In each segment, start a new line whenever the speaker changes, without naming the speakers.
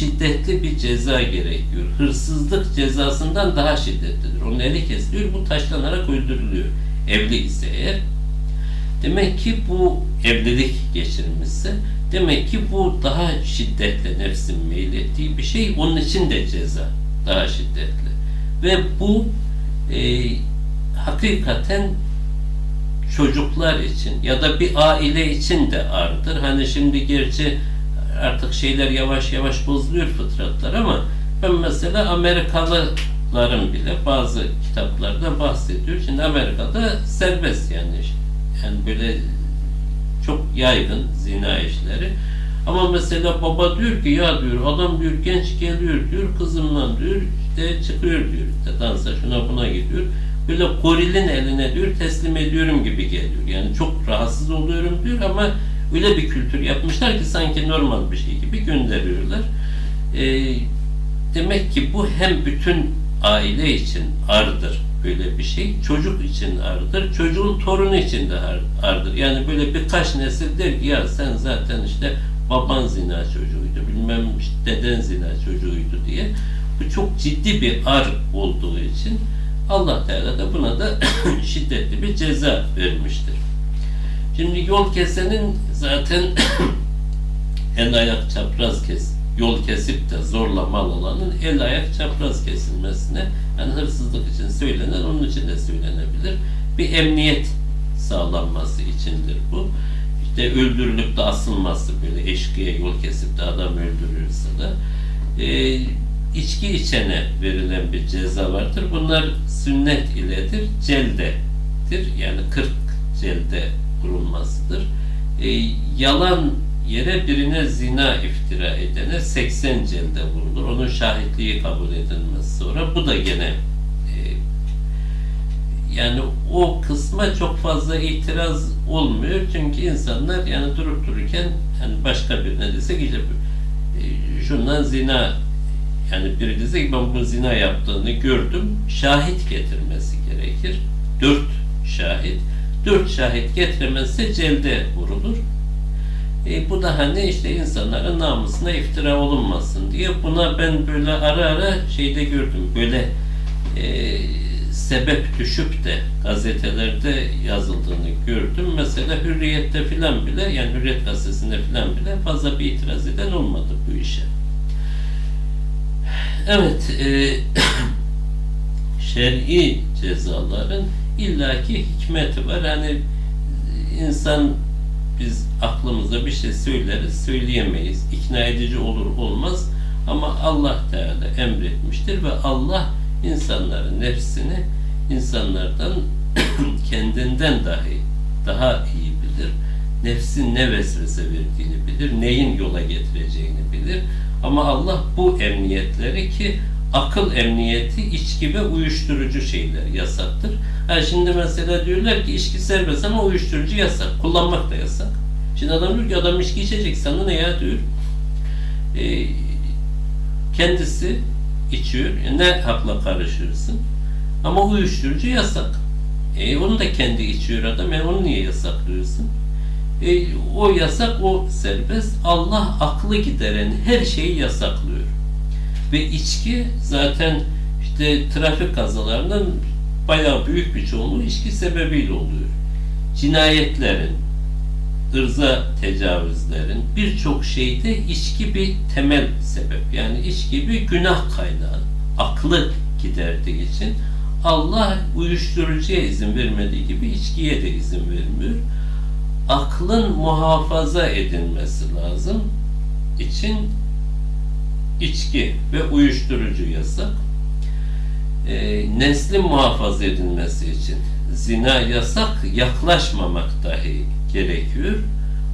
şiddetli bir ceza gerekiyor. Hırsızlık cezasından daha şiddetlidir. Onun eli kesiliyor, bu taşlanarak öldürülüyor. Evli ise eğer. Demek ki bu evlilik geçirmişse, demek ki bu daha şiddetli nefsin meylettiği bir şey, onun için de ceza daha şiddetli. Ve bu e, hakikaten çocuklar için ya da bir aile için de ardır. Hani şimdi gerçi artık şeyler yavaş yavaş bozuluyor fıtratlar ama ben mesela Amerikalıların bile bazı kitaplarda bahsediyor. Şimdi Amerika'da serbest yani yani böyle çok yaygın zina işleri. Ama mesela baba diyor ki ya diyor adam diyor genç geliyor diyor kızımla diyor işte çıkıyor diyor işte dansa şuna buna gidiyor. Böyle gorilin eline diyor teslim ediyorum gibi geliyor. Yani çok rahatsız oluyorum diyor ama öyle bir kültür yapmışlar ki sanki normal bir şey gibi gönderiyorlar. Ee, demek ki bu hem bütün aile için ardır böyle bir şey. Çocuk için ardır. Çocuğun torunu için de ar- ardır. Yani böyle birkaç nesil der ki ya sen zaten işte baban zina çocuğuydu, bilmem işte deden zina çocuğuydu diye. Bu çok ciddi bir ar olduğu için Allah Teala da buna da şiddetli bir ceza vermiştir. Şimdi yol kesenin zaten el ayak çapraz kes, yol kesip de zorla mal alanın el ayak çapraz kesilmesine yani hırsızlık için söylenen onun için de söylenebilir. Bir emniyet sağlanması içindir bu. İşte öldürülüp de asılması böyle eşkıya yol kesip de adam öldürürse de e, içki içene verilen bir ceza vardır. Bunlar sünnet iledir, celdedir. Yani 40 celde vurulmasıdır. E, yalan yere birine zina iftira edene 80 celde vurulur. Onun şahitliği kabul edilmez sonra. Bu da gene e, yani o kısma çok fazla itiraz olmuyor. Çünkü insanlar yani durup dururken yani başka birine desek işte e, şundan zina yani biri dese ki ben bu zina yaptığını gördüm. Şahit getirmesi gerekir. Dört şahit. Dört şahit getiremezse celde vurulur. E, bu da hani işte insanların namusuna iftira olunmasın diye buna ben böyle ara ara şeyde gördüm. Böyle e, sebep düşüp de gazetelerde yazıldığını gördüm. Mesela Hürriyet'te filan bile yani Hürriyet gazetesinde filan bile fazla bir itiraz eden olmadı bu işe. Evet, e, şer'i cezaların illaki hikmeti var. Hani insan biz aklımıza bir şey söyleriz, söyleyemeyiz. İkna edici olur olmaz. Ama Allah Teala emretmiştir ve Allah insanların nefsini insanlardan kendinden dahi daha iyi bilir. Nefsin ne vesvese verdiğini bilir, neyin yola getireceğini bilir. Ama Allah bu emniyetleri ki akıl emniyeti içki ve uyuşturucu şeyler yasaktır. Ha şimdi mesela diyorlar ki içki serbest ama uyuşturucu yasak. Kullanmak da yasak. Şimdi adam diyor ki adam içki içecek sana ne ya diyor. Ee, kendisi içiyor. E, ne hakla karışırsın? Ama uyuşturucu yasak. E, onu da kendi içiyor adam. E, onu niye yasaklıyorsun? E, o yasak, o serbest. Allah aklı gideren her şeyi yasaklıyor. Ve içki zaten işte trafik kazalarının bayağı büyük bir çoğunluğu içki sebebiyle oluyor. Cinayetlerin, ırza tecavüzlerin birçok şeyde içki bir temel sebep. Yani içki bir günah kaynağı. Aklı giderdiği için Allah uyuşturucuya izin vermediği gibi içkiye de izin vermiyor. Aklın muhafaza edilmesi lazım için içki ve uyuşturucu yasak. E, neslin muhafaza edilmesi için zina yasak, yaklaşmamak dahi gerekiyor.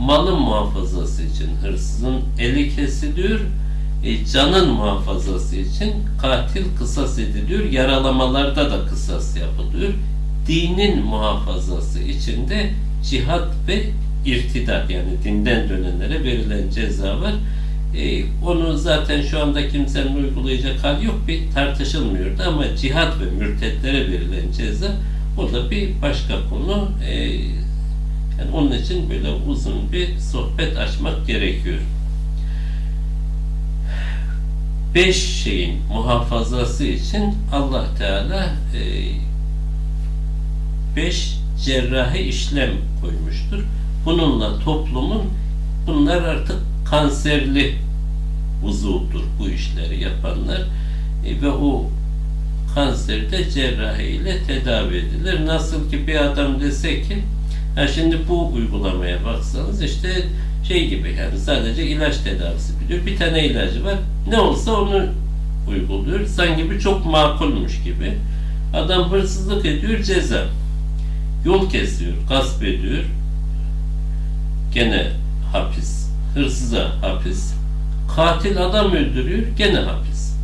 Malın muhafazası için hırsızın eli kesiliyor. E, canın muhafazası için katil kısas ediliyor. Yaralamalarda da kısas yapılıyor. Dinin muhafazası için de cihat ve irtidat yani dinden dönenlere verilen ceza var. Ee, onu zaten şu anda kimsenin uygulayacak hal yok bir tartışılmıyordu ama cihat ve mürtetlere verilen ceza o da bir başka konu. Ee, yani onun için böyle uzun bir sohbet açmak gerekiyor. beş şeyin muhafazası için Allah Teala e, beş cerrahi işlem koymuştur. Bununla toplumun bunlar artık kanserli uzuvdur bu işleri yapanlar E, ve o kanser de cerrahi ile tedavi edilir. Nasıl ki bir adam dese ki ha şimdi bu uygulamaya baksanız işte şey gibi yani sadece ilaç tedavisi biliyor. Bir tane ilacı var. Ne olsa onu uyguluyor. Sanki bir çok makulmuş gibi. Adam hırsızlık ediyor ceza. Yol kesiyor, gasp ediyor. Gene hapis. Hırsıza hapis. Katil adam öldürüyor, gene hapis.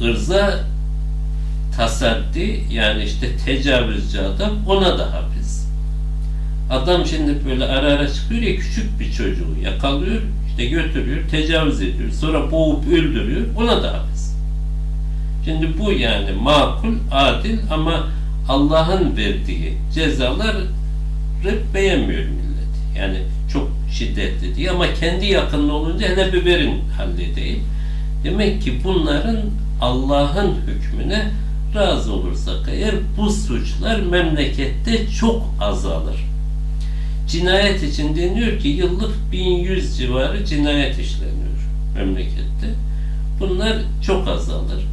Irza tasaddi yani işte tecavüzcü adam ona da hapis. Adam şimdi böyle ara ara çıkıyor ya küçük bir çocuğu yakalıyor, işte götürüyor, tecavüz ediyor. Sonra boğup öldürüyor, ona da hapis. Şimdi bu yani makul, adil ama Allah'ın verdiği cezaları beğenmiyor millet. Yani şiddetli diye ama kendi yakınlı olunca hele bir verin halledeyim. Demek ki bunların Allah'ın hükmüne razı olursak eğer bu suçlar memlekette çok azalır. Cinayet için deniyor ki yıllık 1100 civarı cinayet işleniyor memlekette. Bunlar çok azalır.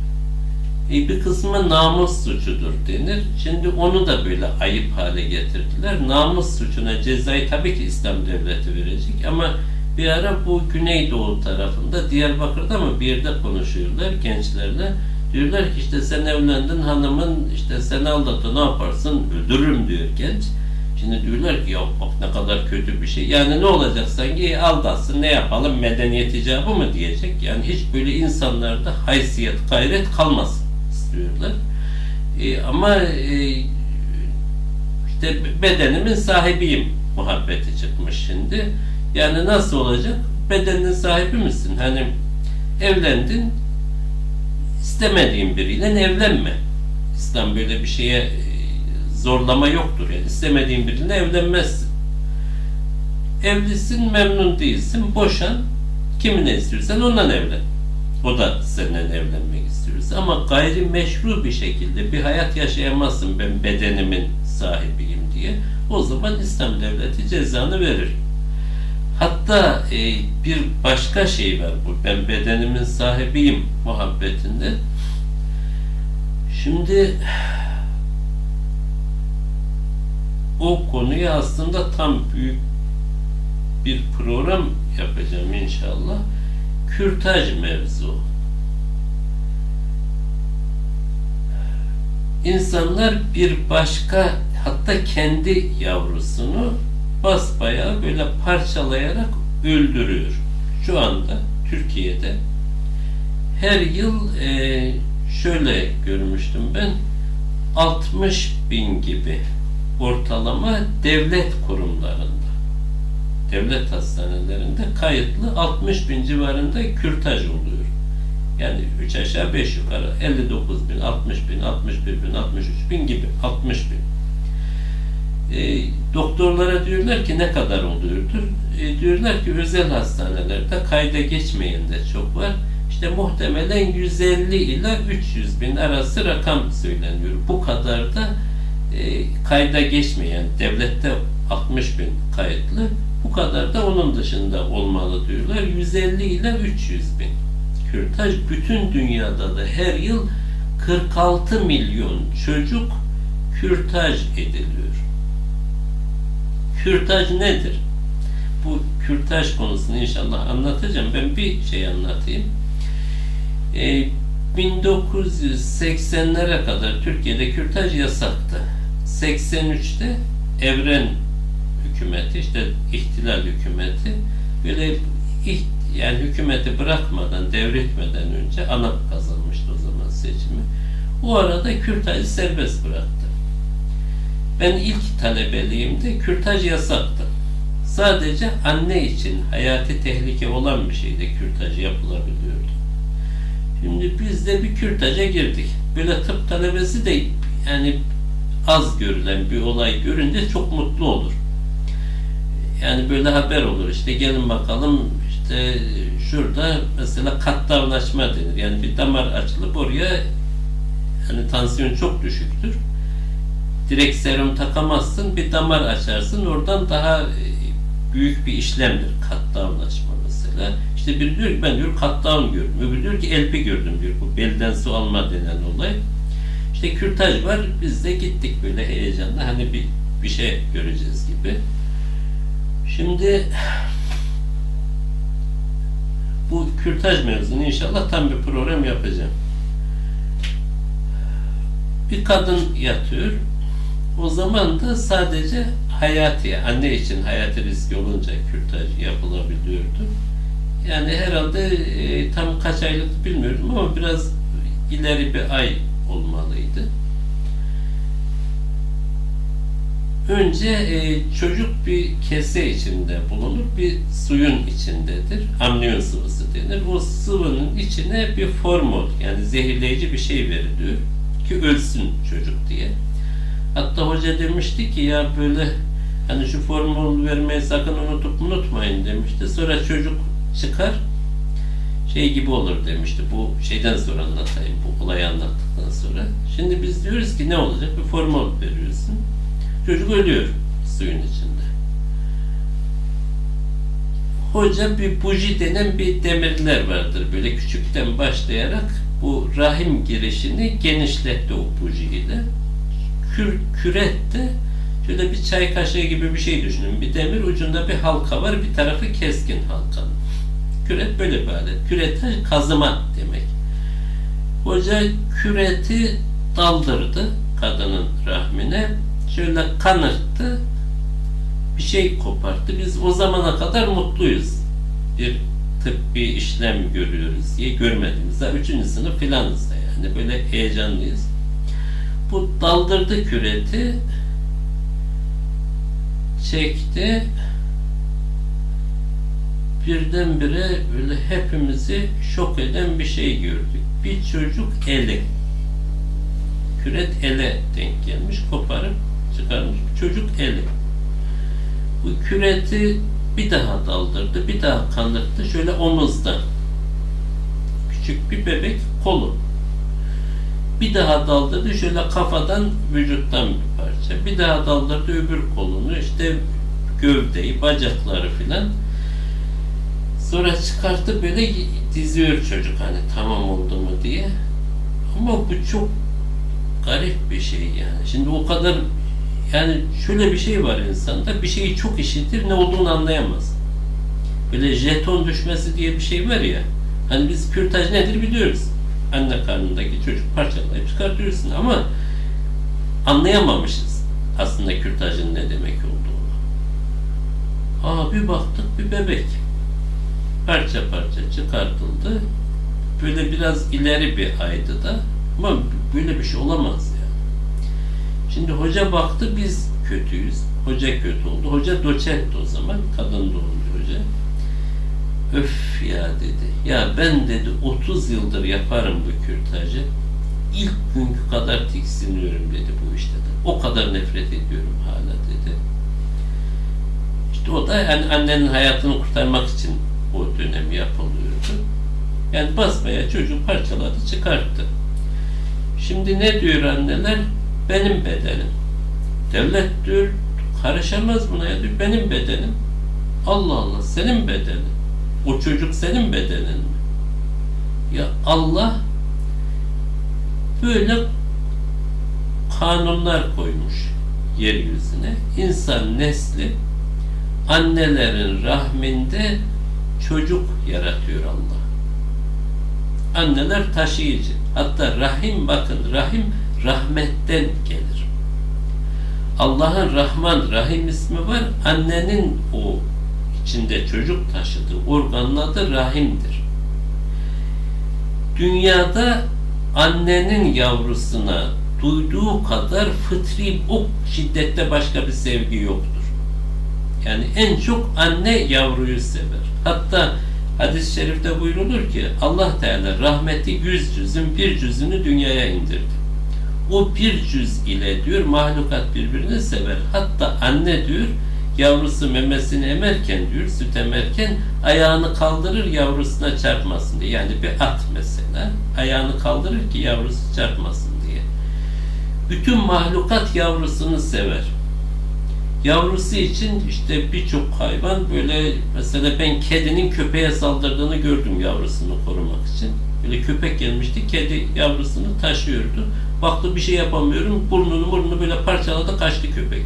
E bir kısmı namus suçudur denir. Şimdi onu da böyle ayıp hale getirdiler. Namus suçuna cezayı tabii ki İslam devleti verecek ama bir ara bu Güneydoğu tarafında Diyarbakır'da mı bir yerde konuşuyorlar gençlerle. Diyorlar ki işte sen evlendin hanımın işte seni aldattı ne yaparsın öldürürüm diyor genç. Şimdi diyorlar ki ya bak ne kadar kötü bir şey. Yani ne olacak sanki aldatsın ne yapalım medeniyet icabı mı diyecek. Yani hiç böyle insanlarda haysiyet gayret kalmasın istiyorlar. E, ama e, işte bedenimin sahibiyim muhabbeti çıkmış şimdi. Yani nasıl olacak? Bedenin sahibi misin? Hani evlendin istemediğin biriyle evlenme. İslam böyle bir şeye e, zorlama yoktur. Yani istemediğin biriyle evlenmezsin. Evlisin, memnun değilsin, boşan. Kiminle istiyorsan ondan evlen. O da seninle evlenmek istiyorsa. Ama gayri meşru bir şekilde bir hayat yaşayamazsın ben bedenimin sahibiyim diye. O zaman İslam devleti cezanı verir. Hatta e, bir başka şey var bu. Ben bedenimin sahibiyim muhabbetinde. Şimdi o konuyu aslında tam büyük bir program yapacağım inşallah. Kürtaj mevzu. İnsanlar bir başka hatta kendi yavrusunu basbayağı böyle parçalayarak öldürüyor. Şu anda Türkiye'de her yıl e, şöyle görmüştüm ben 60 bin gibi ortalama devlet kurumlarında devlet hastanelerinde kayıtlı 60 bin civarında kürtaj oluyor. Yani 3 aşağı 5 yukarı 59 bin, 60 bin, 61 bin, 63 bin gibi 60 bin. E, doktorlara diyorlar ki ne kadar oluyordur? E, diyorlar ki özel hastanelerde kayda geçmeyen de çok var. İşte muhtemelen 150 ila 300 bin arası rakam söyleniyor. Bu kadar da e, kayda geçmeyen devlette 60 bin kayıtlı bu kadar da onun dışında olmalı diyorlar. 150 ile 300 bin. Kürtaj bütün dünyada da her yıl 46 milyon çocuk kürtaj ediliyor. Kürtaj nedir? Bu kürtaj konusunu inşallah anlatacağım. Ben bir şey anlatayım. Ee, 1980'lere kadar Türkiye'de kürtaj yasaktı. 83'te Evren hükümeti, işte ihtilal hükümeti böyle yani hükümeti bırakmadan, devretmeden önce ANAP kazanmıştı o zaman seçimi. O arada kürtajı serbest bıraktı. Ben ilk talebeliğimde kürtaj yasaktı. Sadece anne için hayati tehlike olan bir şeyde kürtaj yapılabiliyordu. Şimdi biz de bir kürtaja girdik. Böyle tıp talebesi de yani az görülen bir olay görünce çok mutlu olur. Yani böyle haber olur işte gelin bakalım işte şurada mesela kattavlaşma denir. Yani bir damar açılıp oraya hani tansiyon çok düşüktür. Direkt serum takamazsın, bir damar açarsın. Oradan daha e, büyük bir işlemdir kattavlaşma mesela. İşte biri diyor ki ben diyor katdown gördüm. Öbürü diyor ki elpi gördüm diyor. Bu belden su alma denen olay. İşte kürtaj var. Biz de gittik böyle heyecanla. Hani bir bir şey göreceğiz gibi. Şimdi bu kürtaj mevzunu inşallah tam bir program yapacağım. Bir kadın yatıyor. O zaman da sadece hayati, anne için hayati riski olunca kürtaj yapılabiliyordu. Yani herhalde e, tam kaç aylık bilmiyorum ama biraz ileri bir ay olmalıydı. Önce e, çocuk bir kese içinde bulunur, bir suyun içindedir. Amniyon sıvısı denir. O sıvının içine bir formol, yani zehirleyici bir şey veriliyor ki ölsün çocuk diye. Hatta hoca demişti ki ya böyle hani şu formül vermeyi sakın unutup unutmayın demişti. Sonra çocuk çıkar şey gibi olur demişti. Bu şeyden sonra anlatayım. Bu olayı anlattıktan sonra. Şimdi biz diyoruz ki ne olacak? Bir formül veriyorsun. Çocuk ölüyor suyun içinde. Hoca bir buji denen bir demirler vardır. Böyle küçükten başlayarak bu rahim girişini genişletti o buji ile. Kür, kürette şöyle bir çay kaşığı gibi bir şey düşünün. Bir demir ucunda bir halka var. Bir tarafı keskin halkanın. Küret böyle bir alet. Kürete kazıma demek. Hoca küreti daldırdı kadının rahmine. Şöyle kanırttı. Bir şey koparttı. Biz o zamana kadar mutluyuz. Bir tıbbi işlem görüyoruz diye görmediğimiz. Daha üçüncü sınıf filanız da yani. Böyle heyecanlıyız. Bu daldırdı küreti çekti birdenbire böyle hepimizi şok eden bir şey gördük. Bir çocuk eli. Küret ele denk gelmiş, koparıp çıkarmış. Çocuk eli. Bu küreti bir daha daldırdı, bir daha kanırttı. Şöyle omuzda. Küçük bir bebek kolu. Bir daha daldırdı şöyle kafadan vücuttan bir parça. Bir daha daldırdı öbür kolunu işte gövdeyi, bacakları filan. Sonra çıkarttı böyle diziyor çocuk hani tamam oldu mu diye. Ama bu çok garip bir şey yani. Şimdi o kadar yani şöyle bir şey var insanda bir şeyi çok işitir ne olduğunu anlayamaz. Böyle jeton düşmesi diye bir şey var ya. Hani biz kürtaj nedir biliyoruz. Anne karnındaki çocuk parçalayıp çıkartıyorsun ama anlayamamışız aslında kürtajın ne demek olduğunu. Aa bir baktık bir bebek parça parça çıkartıldı. Böyle biraz ileri bir aydı da ama böyle bir şey olamaz. Şimdi hoca baktı biz kötüyüz. Hoca kötü oldu. Hoca doçent o zaman. Kadın doğumcu hoca. Öf ya dedi. Ya ben dedi 30 yıldır yaparım bu kürtajı. İlk günkü kadar tiksiniyorum dedi bu işte de. O kadar nefret ediyorum hala dedi. İşte o da yani annenin hayatını kurtarmak için o dönem yapılıyordu. Yani basmaya çocuğu parçaladı, çıkarttı. Şimdi ne diyor anneler? Benim bedenim. Devlet diyor, karışamaz buna ya diyor, benim bedenim. Allah Allah, senin bedenin. O çocuk senin bedenin mi? Ya Allah böyle kanunlar koymuş yeryüzüne. İnsan nesli annelerin rahminde çocuk yaratıyor Allah. Anneler taşıyıcı. Hatta rahim bakın rahim rahmetten gelir. Allah'ın Rahman Rahim ismi var. Annenin o içinde çocuk taşıdığı organın adı rahimdir. Dünyada annenin yavrusuna duyduğu kadar fıtri o şiddette başka bir sevgi yoktur. Yani en çok anne yavruyu sever. Hatta hadis-i şerifte buyrulur ki Allah Teala rahmeti yüz cüzün bir cüzünü dünyaya indirdi. O bir cüz ile diyor mahlukat birbirini sever. Hatta anne diyor yavrusu memesini emerken diyor, süt emerken ayağını kaldırır yavrusuna çarpmasın diye. Yani bir at mesela ayağını kaldırır ki yavrusu çarpmasın diye. Bütün mahlukat yavrusunu sever. Yavrusu için işte birçok hayvan böyle mesela ben kedinin köpeğe saldırdığını gördüm yavrusunu korumak için. Böyle köpek gelmişti, kedi yavrusunu taşıyordu. Baktı bir şey yapamıyorum, burnunu burnunu böyle parçaladı kaçtı köpek.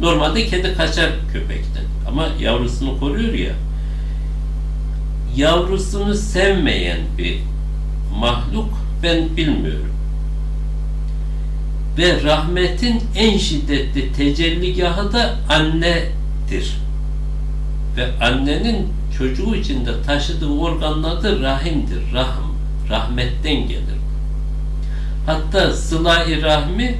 Normalde kedi kaçar köpekten ama yavrusunu koruyor ya. Yavrusunu sevmeyen bir mahluk ben bilmiyorum. Ve rahmetin en şiddetli tecelligahı da annedir. Ve annenin çocuğu içinde taşıdığı organın adı rahimdir. Rahm, rahmetten gelir. Hatta sıla-i rahmi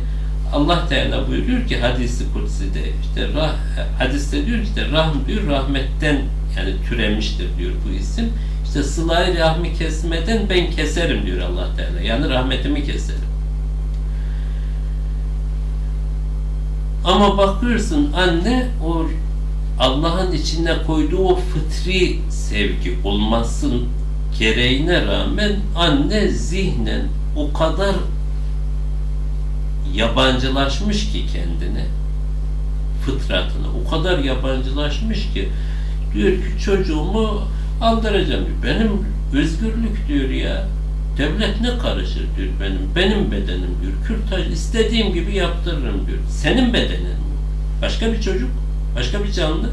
Allah Teala buyuruyor ki hadisi kutside işte rah, hadiste diyor ki işte rahm diyor rahmetten yani türemiştir diyor bu isim. İşte sıla-i rahmi kesmeden ben keserim diyor Allah Teala. Yani rahmetimi keserim. Ama bakıyorsun anne o Allah'ın içine koyduğu o fıtri sevgi olmasın gereğine rağmen anne zihnen o kadar yabancılaşmış ki kendine fıtratına o kadar yabancılaşmış ki diyor ki çocuğumu aldıracağım diyor. Benim özgürlük diyor ya. Devlet ne karışır diyor benim. Benim bedenim diyor. Kürtaj istediğim gibi yaptırırım diyor. Senin bedenin mi? Başka bir çocuk, başka bir canlı.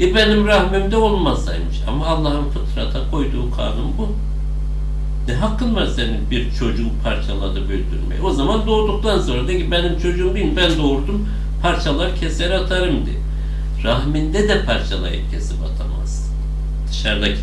E benim rahmimde olmasaymış. Ama Allah'ın fıtrata koyduğu kanun bu. Ne hakkın var senin bir çocuğu parçaladı öldürmeye? O zaman doğduktan sonra de ki benim çocuğum değil ben doğurdum parçalar keser atarım diye. Rahminde de parçalayıp kesip atamaz. Dışarıdaki